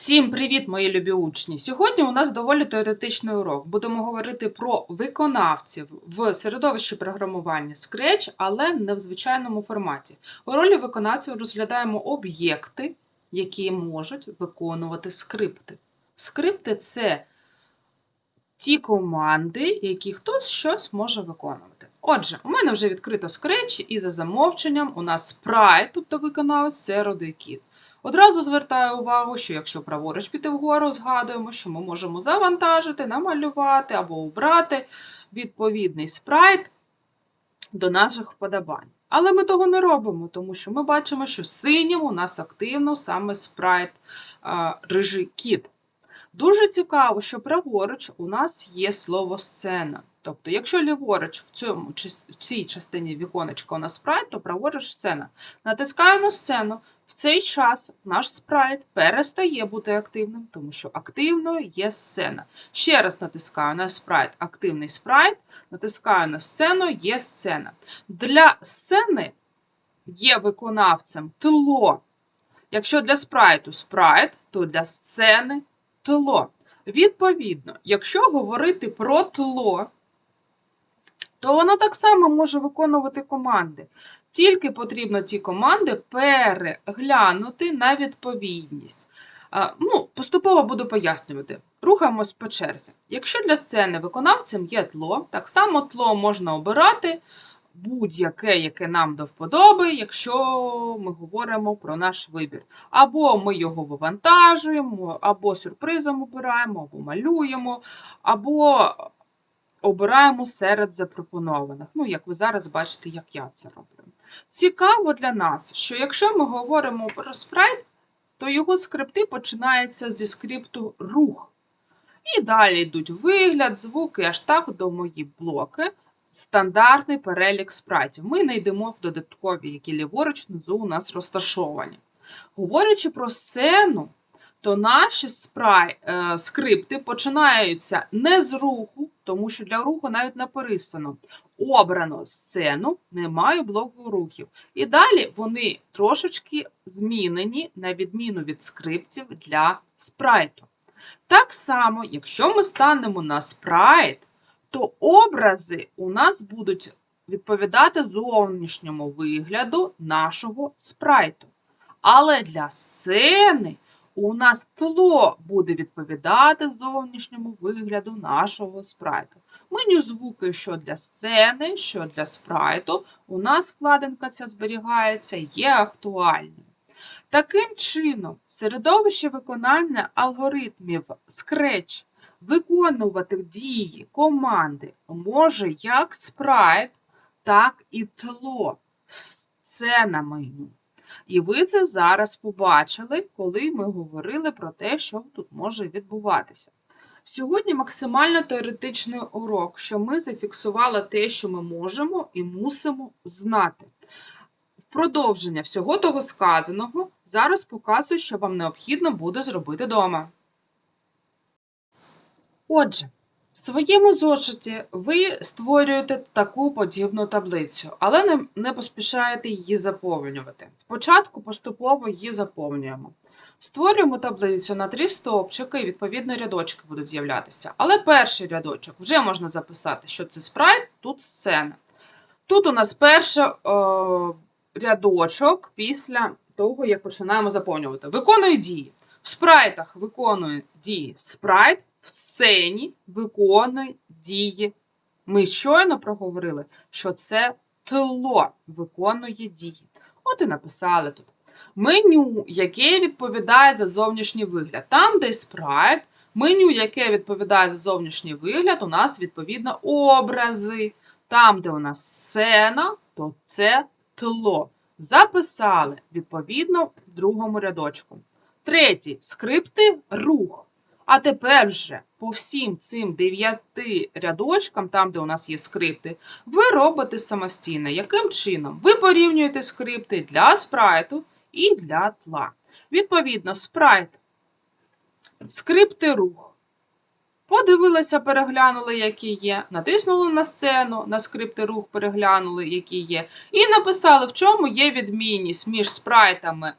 Всім привіт, мої любі учні! Сьогодні у нас доволі теоретичний урок. Будемо говорити про виконавців в середовищі програмування Scratch, але не в звичайному форматі. У ролі виконавців розглядаємо об'єкти, які можуть виконувати скрипти. Скрипти це ті команди, які хтось щось може виконувати. Отже, у мене вже відкрито Scratch, і за замовченням у нас Sprite, тобто виконавець, це родий кіт. Одразу звертаю увагу, що якщо праворуч піти вгору, згадуємо, що ми можемо завантажити, намалювати або обрати відповідний спрайт до наших вподобань. Але ми того не робимо, тому що ми бачимо, що синім у нас активно саме спрайт рижий кіт. Дуже цікаво, що праворуч у нас є слово сцена. Тобто, якщо ліворуч в, цьому, в цій частині віконечка у нас спрайт, то праворуч сцена. Натискаю на сцену. В цей час наш спрайт перестає бути активним, тому що активною є сцена. Ще раз натискаю на спрайт активний спрайт, натискаю на сцену, є сцена. Для сцени є виконавцем тло. Якщо для спрайту спрайт, то для сцени тло. Відповідно, якщо говорити про тло, то воно так само може виконувати команди. Тільки потрібно ті команди переглянути на відповідність. Ну, Поступово буду пояснювати. Рухаємось по черзі. Якщо для сцени виконавцем є тло, так само тло можна обирати будь-яке, яке нам до вподоби, якщо ми говоримо про наш вибір. Або ми його вивантажуємо, або сюрпризом обираємо, або малюємо, або обираємо серед запропонованих. Ну, як ви зараз бачите, як я це роблю. Цікаво для нас, що якщо ми говоримо про спрайт, то його скрипти починаються зі скрипту рух. І далі йдуть вигляд, звуки, аж так до мої блоки. Стандартний перелік спрайтів. Ми не йдемо в додаткові, які ліворуч внизу у нас розташовані. Говорячи про сцену, то наші спрай, е, скрипти починаються не з руху, тому що для руху навіть написано обрано сцену, немає блоку рухів. І далі вони трошечки змінені на відміну від скриптів для спрайту. Так само, якщо ми станемо на спрайт, то образи у нас будуть відповідати зовнішньому вигляду нашого спрайту. Але для сцени у нас тло буде відповідати зовнішньому вигляду нашого спрайту. Меню звуки, що для сцени, що для спрайту, у нас вкладинка ця зберігається, є актуальною. Таким чином, в середовищі виконання алгоритмів Scratch виконувати дії команди може як спрайт, так і тло, сцена меню. І ви це зараз побачили, коли ми говорили про те, що тут може відбуватися. Сьогодні максимально теоретичний урок, що ми зафіксували те, що ми можемо і мусимо знати. В продовження всього того сказаного зараз показую, що вам необхідно буде зробити вдома. Отже, в своєму зошиті ви створюєте таку подібну таблицю, але не, не поспішаєте її заповнювати. Спочатку поступово її заповнюємо. Створюємо таблицю на три стовпчики, і відповідно рядочки будуть з'являтися. Але перший рядочок вже можна записати, що це спрайт, тут сцена. Тут у нас перший о, рядочок після того, як починаємо заповнювати. Виконує дії. В спрайтах виконує дії спрайт, в сцені виконує дії. Ми щойно проговорили, що це тло виконує дії. От і написали тут. Меню, яке відповідає за зовнішній вигляд. Там, де спрайт, меню, яке відповідає за зовнішній вигляд, у нас відповідно образи. Там, де у нас сцена, то це тло. Записали відповідно в другому рядочку. Третій скрипти рух. А тепер вже по всім цим дев'яти рядочкам, там, де у нас є скрипти, ви робите самостійно. Яким чином? Ви порівнюєте скрипти для спрайту і для тла. Відповідно, спрайт, скрипти рух. Подивилися, переглянули, які є. Натиснули на сцену, на скрипти рух переглянули, які є. І написали, в чому є відмінність між спрайтами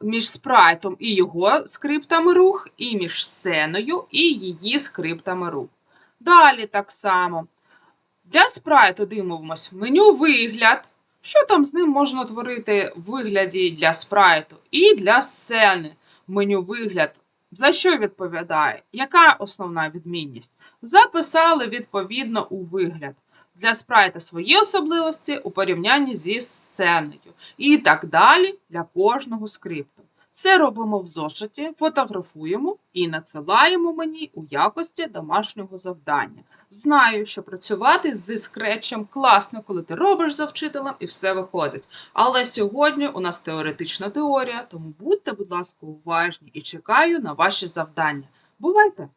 між спрайтом і його скриптами рух, і між сценою і її скриптами рух. Далі так само. Для спрайту дивимось меню вигляд. Що там з ним можна творити в вигляді для спрайту і для сцени. Меню вигляд. За що відповідає? Яка основна відмінність? Записали відповідно у вигляд. Для спрайта свої особливості у порівнянні зі сценою. І так далі для кожного скрипту. Це робимо в зошиті, фотографуємо і надсилаємо мені у якості домашнього завдання. Знаю, що працювати зі скретчем класно, коли ти робиш за вчителем і все виходить. Але сьогодні у нас теоретична теорія, тому будьте, будь ласка, уважні і чекаю на ваші завдання. Бувайте!